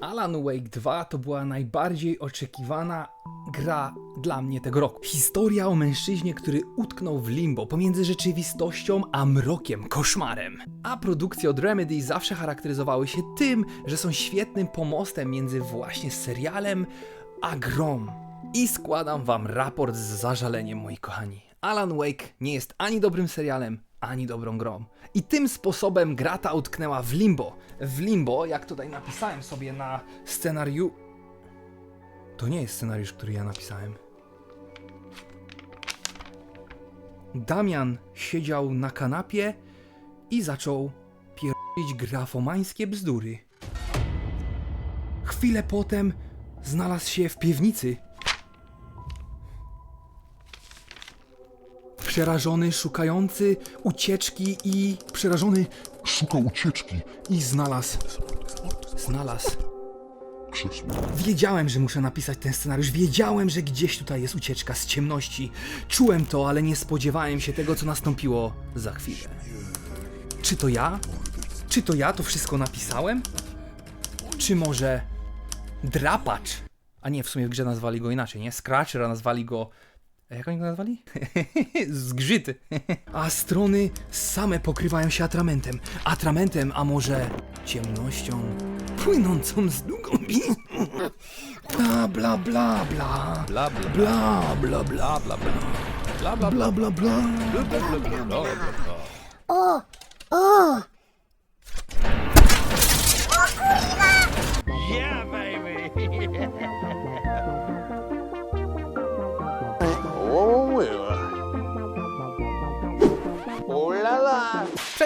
Alan Wake 2 to była najbardziej oczekiwana gra dla mnie tego roku. Historia o mężczyźnie, który utknął w limbo pomiędzy rzeczywistością a mrokiem, koszmarem. A produkcje od Remedy zawsze charakteryzowały się tym, że są świetnym pomostem między właśnie serialem a grą. I składam wam raport z zażaleniem, moi kochani. Alan Wake nie jest ani dobrym serialem, ani dobrą grą. I tym sposobem gra ta utknęła w limbo. W limbo, jak tutaj napisałem sobie na scenariuszu. To nie jest scenariusz, który ja napisałem. Damian siedział na kanapie i zaczął pierdolić grafomańskie bzdury. Chwilę potem znalazł się w piwnicy. Przerażony, szukający ucieczki i przerażony Szukał ucieczki. i znalazł. Znalazł. Krzesło. Wiedziałem, że muszę napisać ten scenariusz. Wiedziałem, że gdzieś tutaj jest ucieczka z ciemności. Czułem to, ale nie spodziewałem się tego, co nastąpiło za chwilę. Czy to ja? Czy to ja to wszystko napisałem? Czy może drapacz? A nie, w sumie w grze nazwali go inaczej, nie? Scratcher, nazwali go. Jak oni go nazwali? Zgrzyt. A strony same pokrywają się atramentem. Atramentem, a może ciemnością płynącą z długą bi- Bla bla bla bla. Bla bla Bla bla bla bla bla bla bla bla bla bla. bla bla bla bla bla. O, o,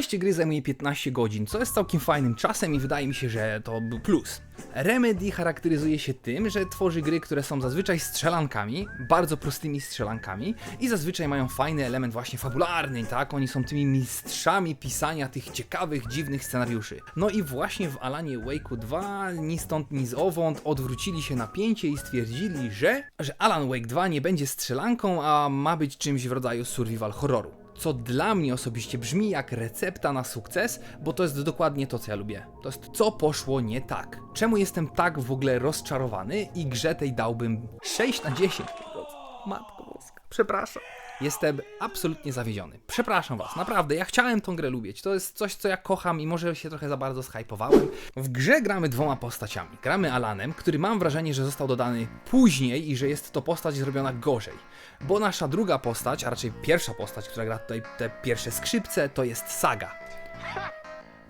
Przejście gry zajmuje 15 godzin, co jest całkiem fajnym czasem i wydaje mi się, że to był plus. Remedy charakteryzuje się tym, że tworzy gry, które są zazwyczaj strzelankami, bardzo prostymi strzelankami i zazwyczaj mają fajny element właśnie fabularny, tak? Oni są tymi mistrzami pisania tych ciekawych, dziwnych scenariuszy. No i właśnie w Alanie Wake'u 2 ni stąd, ni zowąd odwrócili się napięcie i stwierdzili, że, że Alan Wake 2 nie będzie strzelanką, a ma być czymś w rodzaju survival horroru co dla mnie osobiście brzmi jak recepta na sukces, bo to jest dokładnie to, co ja lubię. To jest co poszło nie tak. Czemu jestem tak w ogóle rozczarowany i grze tej dałbym 6 na 10 po prostu. Matko boska, przepraszam. Jestem absolutnie zawiedziony. Przepraszam was, naprawdę, ja chciałem tą grę lubić. To jest coś, co ja kocham i może się trochę za bardzo zhypowałem. W grze gramy dwoma postaciami. Gramy Alanem, który mam wrażenie, że został dodany później i że jest to postać zrobiona gorzej. Bo nasza druga postać, a raczej pierwsza postać, która gra tutaj te pierwsze skrzypce, to jest Saga.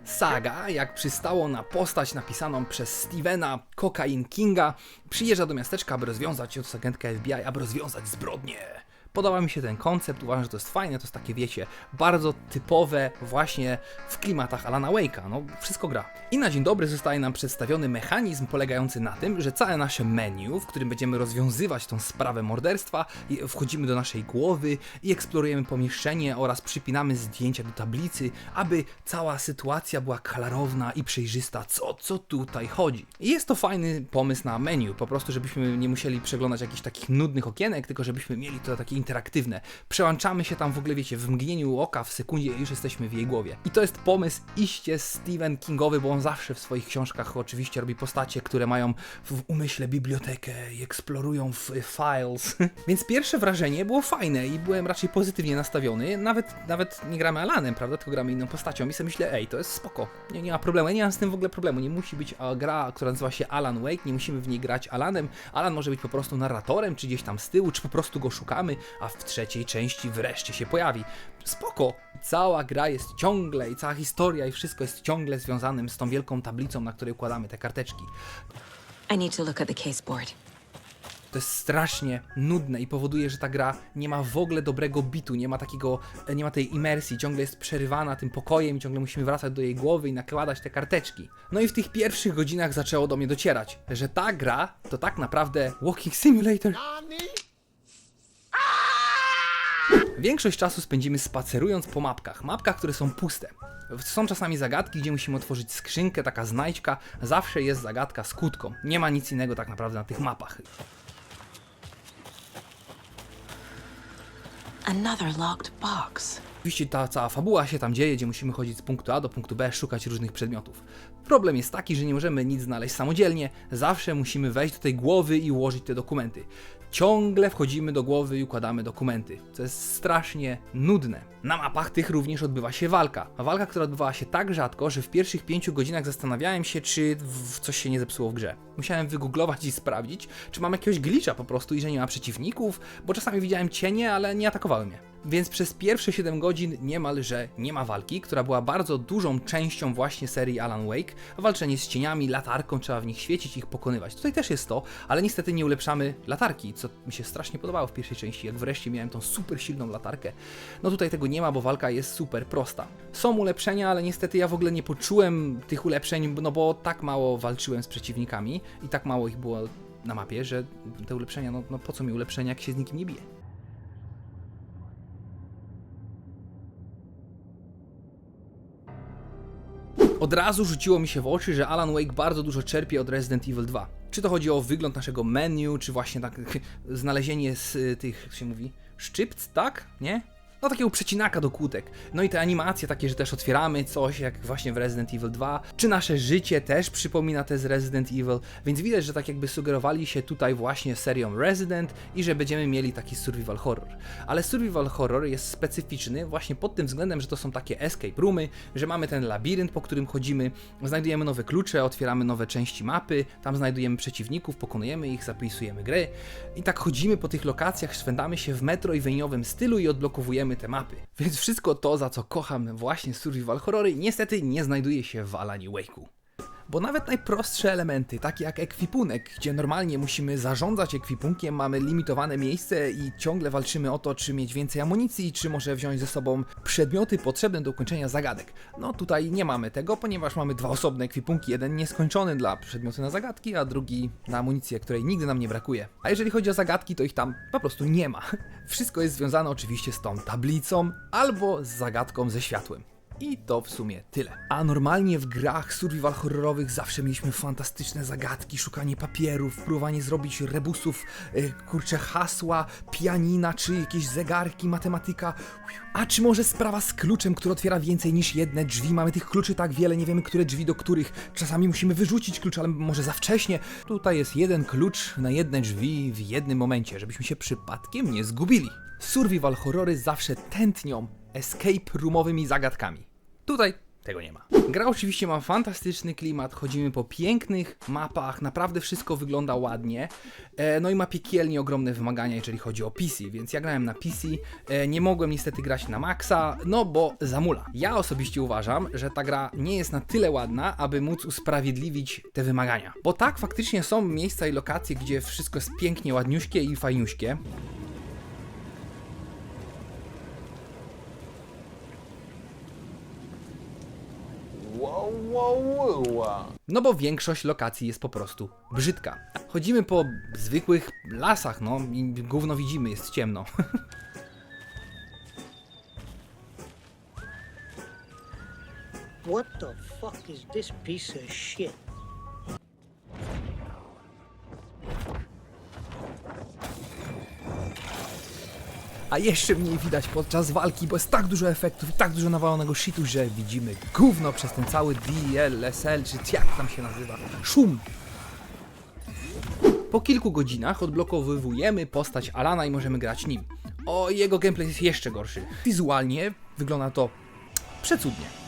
Saga, jak przystało na postać napisaną przez Stevena Cocaine Kinga, przyjeżdża do miasteczka, aby rozwiązać, to jest agentka FBI, aby rozwiązać zbrodnię. Podoba mi się ten koncept, uważam, że to jest fajne, to jest takie, wiecie, bardzo typowe właśnie w klimatach Alana Wake'a, no wszystko gra. I na dzień dobry zostaje nam przedstawiony mechanizm polegający na tym, że całe nasze menu, w którym będziemy rozwiązywać tą sprawę morderstwa, wchodzimy do naszej głowy i eksplorujemy pomieszczenie oraz przypinamy zdjęcia do tablicy, aby cała sytuacja była klarowna i przejrzysta, co, co tutaj chodzi. I jest to fajny pomysł na menu, po prostu żebyśmy nie musieli przeglądać jakichś takich nudnych okienek, tylko żebyśmy mieli to takie interaktywne. Przełączamy się tam w ogóle, wiecie, w mgnieniu oka, w sekundzie już jesteśmy w jej głowie. I to jest pomysł iście Stephen Kingowy, bo on zawsze w swoich książkach oczywiście robi postacie, które mają w umyśle bibliotekę i eksplorują w files. Więc pierwsze wrażenie było fajne i byłem raczej pozytywnie nastawiony. Nawet, nawet nie gramy Alanem, prawda, tylko gramy inną postacią i sobie myślę, ej, to jest spoko. Nie, nie ma problemu, ja nie mam z tym w ogóle problemu. Nie musi być gra, która nazywa się Alan Wake, nie musimy w niej grać Alanem. Alan może być po prostu narratorem, czy gdzieś tam z tyłu, czy po prostu go szukamy, a w trzeciej części wreszcie się pojawi. Spoko! Cała gra jest ciągle i cała historia i wszystko jest ciągle związanym z tą wielką tablicą, na której układamy te karteczki. I need to look at the case board. To jest strasznie nudne i powoduje, że ta gra nie ma w ogóle dobrego bitu, nie ma takiego, nie ma tej imersji, ciągle jest przerywana tym pokojem i ciągle musimy wracać do jej głowy i nakładać te karteczki. No i w tych pierwszych godzinach zaczęło do mnie docierać, że ta gra to tak naprawdę Walking Simulator. Większość czasu spędzimy spacerując po mapkach, mapkach, które są puste. Są czasami zagadki, gdzie musimy otworzyć skrzynkę, taka znajdźka, zawsze jest zagadka z kłódką. Nie ma nic innego tak naprawdę na tych mapach. Another locked box. Oczywiście ta cała fabuła się tam dzieje, gdzie musimy chodzić z punktu A do punktu B, szukać różnych przedmiotów. Problem jest taki, że nie możemy nic znaleźć samodzielnie, zawsze musimy wejść do tej głowy i ułożyć te dokumenty. Ciągle wchodzimy do głowy i układamy dokumenty, co jest strasznie nudne. Na mapach tych również odbywa się walka. Walka, która odbywała się tak rzadko, że w pierwszych pięciu godzinach zastanawiałem się, czy coś się nie zepsuło w grze. Musiałem wygooglować i sprawdzić, czy mam jakiegoś glitcha po prostu i że nie ma przeciwników, bo czasami widziałem cienie, ale nie atakowały mnie. Więc przez pierwsze 7 godzin niemalże nie ma walki, która była bardzo dużą częścią właśnie serii Alan Wake. Walczenie z cieniami, latarką, trzeba w nich świecić, ich pokonywać. Tutaj też jest to, ale niestety nie ulepszamy latarki, co mi się strasznie podobało w pierwszej części, jak wreszcie miałem tą super silną latarkę. No tutaj tego nie ma, bo walka jest super prosta. Są ulepszenia, ale niestety ja w ogóle nie poczułem tych ulepszeń, no bo tak mało walczyłem z przeciwnikami i tak mało ich było na mapie, że te ulepszenia, no, no po co mi ulepszenia, jak się z nikim nie bije. Od razu rzuciło mi się w oczy, że Alan Wake bardzo dużo czerpie od Resident Evil 2. Czy to chodzi o wygląd naszego menu, czy właśnie tak znalezienie z tych, jak się mówi, szczypc, tak? Nie? No takiego przecinaka do kłódek. No i te animacje takie, że też otwieramy coś, jak właśnie w Resident Evil 2. Czy nasze życie też przypomina te z Resident Evil. Więc widać, że tak jakby sugerowali się tutaj właśnie serią Resident i że będziemy mieli taki survival horror. Ale survival horror jest specyficzny właśnie pod tym względem, że to są takie escape roomy, że mamy ten labirynt, po którym chodzimy, znajdujemy nowe klucze, otwieramy nowe części mapy, tam znajdujemy przeciwników, pokonujemy ich, zapisujemy gry i tak chodzimy po tych lokacjach, szwendamy się w metroidvaniowym stylu i odblokowujemy te mapy. Więc wszystko to, za co kocham właśnie survival horrory, niestety nie znajduje się w Alanie Wake'u. Bo nawet najprostsze elementy, takie jak ekwipunek, gdzie normalnie musimy zarządzać ekwipunkiem, mamy limitowane miejsce i ciągle walczymy o to, czy mieć więcej amunicji, czy może wziąć ze sobą przedmioty potrzebne do ukończenia zagadek. No tutaj nie mamy tego, ponieważ mamy dwa osobne ekwipunki, jeden nieskończony dla przedmiotu na zagadki, a drugi na amunicję, której nigdy nam nie brakuje. A jeżeli chodzi o zagadki, to ich tam po prostu nie ma. Wszystko jest związane oczywiście z tą tablicą albo z zagadką ze światłem. I to w sumie tyle. A normalnie w grach survival horrorowych zawsze mieliśmy fantastyczne zagadki, szukanie papierów, próbowanie zrobić rebusów, yy, kurcze hasła, pianina, czy jakieś zegarki, matematyka. A czy może sprawa z kluczem, który otwiera więcej niż jedne drzwi? Mamy tych kluczy tak wiele, nie wiemy, które drzwi do których. Czasami musimy wyrzucić klucz, ale może za wcześnie. Tutaj jest jeden klucz na jedne drzwi w jednym momencie, żebyśmy się przypadkiem nie zgubili. Survival horrory zawsze tętnią escape roomowymi zagadkami. Tutaj tego nie ma. Gra oczywiście ma fantastyczny klimat, chodzimy po pięknych mapach, naprawdę wszystko wygląda ładnie. E, no i ma piekielnie ogromne wymagania, jeżeli chodzi o PC, więc ja grałem na PC, e, nie mogłem niestety grać na maksa, no bo zamula. Ja osobiście uważam, że ta gra nie jest na tyle ładna, aby móc usprawiedliwić te wymagania. Bo tak, faktycznie są miejsca i lokacje, gdzie wszystko jest pięknie ładniuśkie i fajniuśkie, No bo większość lokacji jest po prostu brzydka. Chodzimy po zwykłych lasach, no i gówno widzimy, jest ciemno. What the fuck is this piece of shit? A jeszcze mniej widać podczas walki, bo jest tak dużo efektów i tak dużo nawalonego shitu, że widzimy gówno przez ten cały DLSL, czy jak tam się nazywa. Szum. Po kilku godzinach odblokowujemy postać Alana i możemy grać nim. O, jego gameplay jest jeszcze gorszy. Wizualnie wygląda to przecudnie.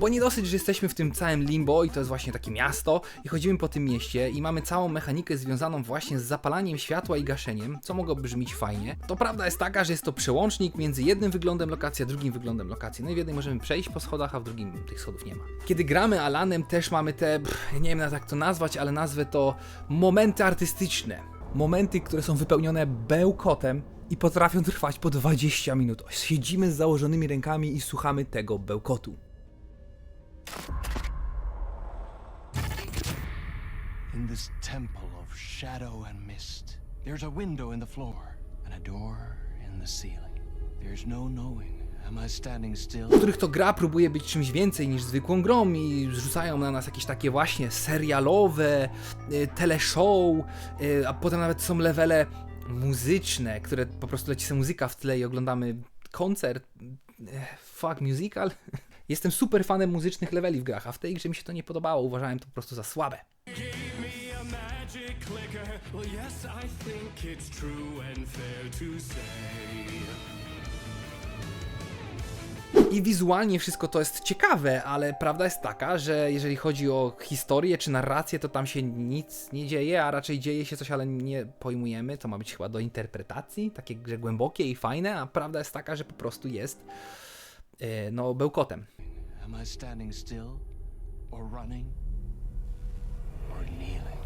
Bo nie dosyć, że jesteśmy w tym całym limbo i to jest właśnie takie miasto i chodzimy po tym mieście i mamy całą mechanikę związaną właśnie z zapalaniem światła i gaszeniem, co mogło brzmieć fajnie. To prawda jest taka, że jest to przełącznik między jednym wyglądem lokacji, a drugim wyglądem lokacji. No i w jednej możemy przejść po schodach, a w drugim tych schodów nie ma. Kiedy gramy Alanem też mamy te, pff, nie wiem jak to nazwać, ale nazwę to momenty artystyczne. Momenty, które są wypełnione bełkotem i potrafią trwać po 20 minut. Siedzimy z założonymi rękami i słuchamy tego bełkotu. In this temple of shadow and mist, there's a window in the floor and a door in the ceiling. There's no knowing w których to gra próbuje być czymś więcej niż zwykłą grą i rzucają na nas jakieś takie właśnie serialowe, y, teleshow, y, a potem nawet są levele muzyczne, które po prostu leci sobie muzyka w tle i oglądamy koncert. Eh, Fuck musical. Jestem super fanem muzycznych leveli w grach, a w tej grze mi się to nie podobało, uważałem to po prostu za słabe. I wizualnie wszystko to jest ciekawe, ale prawda jest taka, że jeżeli chodzi o historię czy narrację, to tam się nic nie dzieje, a raczej dzieje się coś, ale nie pojmujemy. To ma być chyba do interpretacji, takie że głębokie i fajne, a prawda jest taka, że po prostu jest no bełkotem. Am I standing still? Or running? Or kneeling?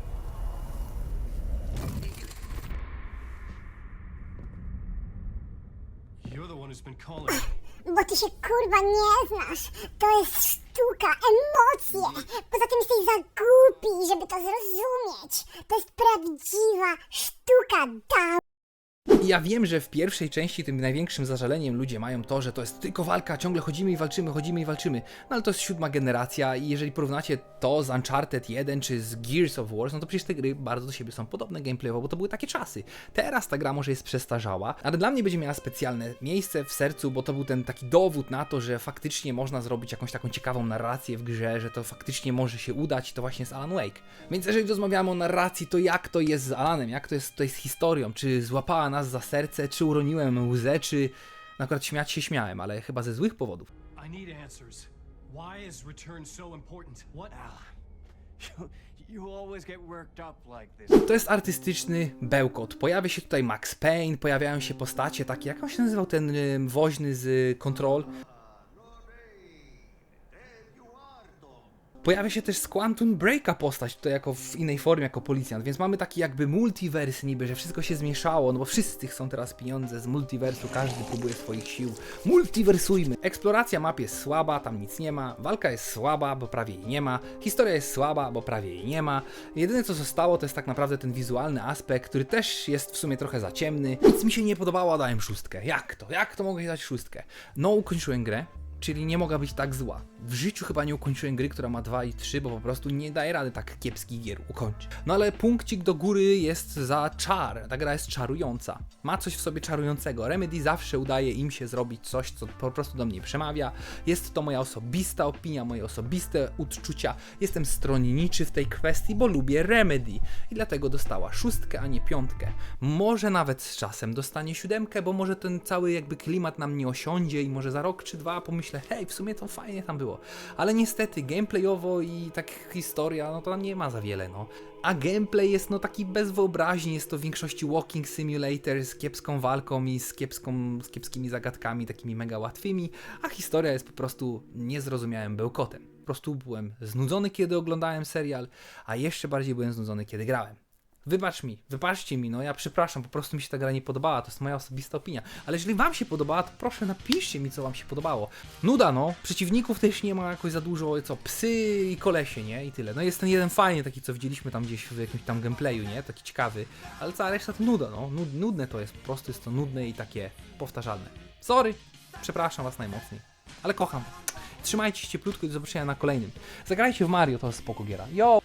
You're the one who's been calling. Bo ty się kurwa nie znasz. To jest sztuka, emocje. Poza tym jesteś za głupi, żeby to zrozumieć. To jest prawdziwa sztuka, da. I ja wiem, że w pierwszej części tym największym zażaleniem ludzie mają to, że to jest tylko walka, ciągle chodzimy i walczymy, chodzimy i walczymy. No ale to jest siódma generacja i jeżeli porównacie to z Uncharted 1 czy z Gears of War, no to przecież te gry bardzo do siebie są podobne gameplayowo, bo to były takie czasy. Teraz ta gra może jest przestarzała, ale dla mnie będzie miała specjalne miejsce w sercu, bo to był ten taki dowód na to, że faktycznie można zrobić jakąś taką ciekawą narrację w grze, że to faktycznie może się udać, to właśnie jest Alan Wake. Więc jeżeli rozmawiamy o narracji, to jak to jest z Alanem, jak to jest tutaj z historią, czy złapała nas za serce, czy uroniłem łzę, czy no akurat śmiać się śmiałem, ale chyba ze złych powodów. I need answers. Why is return so important? What? This. To jest artystyczny bełkot. Pojawia się tutaj Max Payne, pojawiają się postacie takie, jak on się nazywał ten woźny z Control? Pojawia się też z Quantum Breaka postać, tutaj jako w innej formie, jako policjant, więc mamy taki jakby multiverse niby, że wszystko się zmieszało, no bo wszyscy chcą teraz pieniądze z multiversu, każdy próbuje swoich sił. Multiversujmy! Eksploracja map jest słaba, tam nic nie ma, walka jest słaba, bo prawie jej nie ma, historia jest słaba, bo prawie jej nie ma. Jedyne co zostało to jest tak naprawdę ten wizualny aspekt, który też jest w sumie trochę za ciemny. Nic mi się nie podobało, dałem szóstkę. Jak to? Jak to mogę dać szóstkę? No, ukończyłem grę, czyli nie mogła być tak zła. W życiu chyba nie ukończyłem gry, która ma 2 i 3, bo po prostu nie daje rady tak kiepskich gier ukończyć. No ale punkcik do góry jest za czar. Ta gra jest czarująca. Ma coś w sobie czarującego. Remedy zawsze udaje im się zrobić coś, co po prostu do mnie przemawia. Jest to moja osobista opinia, moje osobiste odczucia. Jestem stronniczy w tej kwestii, bo lubię Remedy. I dlatego dostała szóstkę, a nie piątkę. Może nawet z czasem dostanie siódemkę, bo może ten cały jakby klimat nam nie osiądzie i może za rok czy dwa pomyślę, hej, w sumie to fajnie tam było. Ale niestety gameplayowo i tak historia, no to nie ma za wiele, no. A gameplay jest no taki bez wyobraźni, jest to w większości walking simulator z kiepską walką i z, kiepską, z kiepskimi zagadkami, takimi mega łatwymi, a historia jest po prostu niezrozumiałym bełkotem. Po prostu byłem znudzony, kiedy oglądałem serial, a jeszcze bardziej byłem znudzony, kiedy grałem. Wybacz mi, wybaczcie mi, no ja przepraszam, po prostu mi się ta gra nie podobała, to jest moja osobista opinia. Ale jeżeli wam się podobała, to proszę napiszcie mi, co wam się podobało. Nuda, no, przeciwników też nie ma jakoś za dużo, co, psy i kolesie, nie? I tyle. No jest ten jeden fajny, taki co widzieliśmy tam gdzieś w jakimś tam gameplayu, nie? Taki ciekawy, ale cała reszta to nuda, no. Nud, nudne to jest, po prostu jest to nudne i takie powtarzalne. Sorry, przepraszam was najmocniej, ale kocham. Trzymajcie się cieplutko i do zobaczenia na kolejnym. Zagrajcie w Mario, to jest spoko giera. Yo!